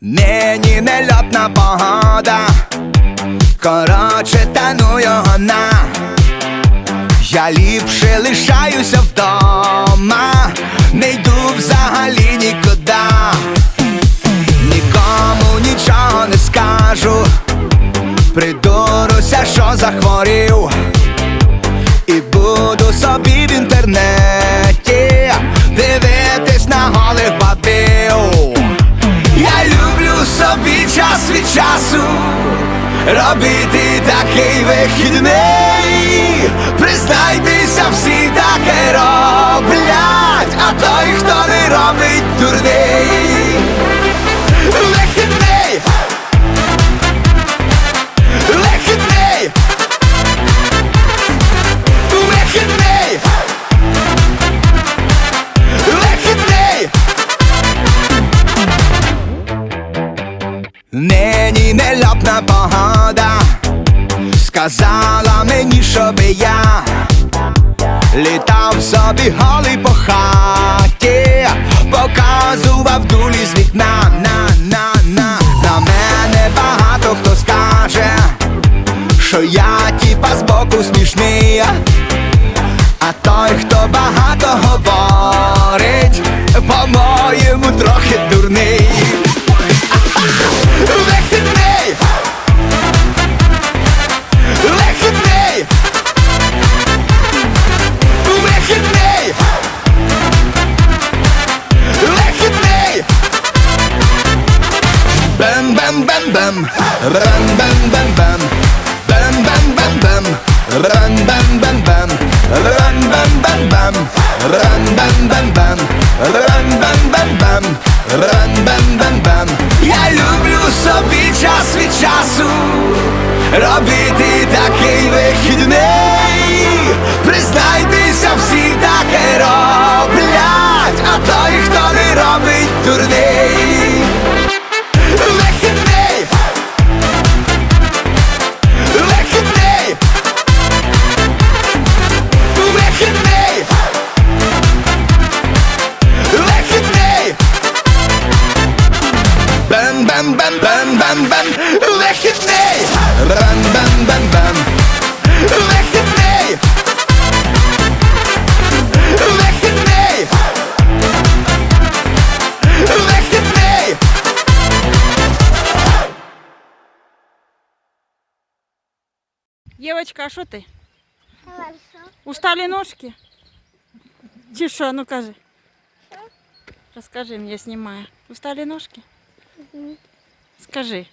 Нині нельотна погода, короче, тану його на. Я ліпше лишаюся вдома, не йду взагалі нікуди. Нікому нічого не скажу, придуруся, що захворів, собі час від часу робити такий вихідний. Признайтеся, всі таке роблять, а той, хто не робить дурний. Нині нельотна погода Сказала мені, щоби я Літав собі голий по хаті. Показував дулі з вікна. На на на. На мене багато хто скаже Що я тіпа збоку смішний. А той, хто багато говорить Бем бем бем бем Ран бем бем бем Бем бем бем бем Ран бем бем бем Ран бем бем бем Ран бем бем бем Ран бем бем бем Ран бем бем бем Я люблю собі час від часу Робити такий вихідний. Признайтеся всі так герой бам бам бам бам бам Выходный! Бам бам бам бам Выходный! Выходный! Выходный! Девочка, а что ты? Хорошо. Устали ножки? Тише, а ну кажи. Расскажи мне, снимаю. Устали ножки? Угу. Скажи.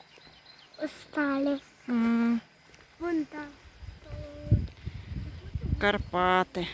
Устали. М, Вон там. Карпати.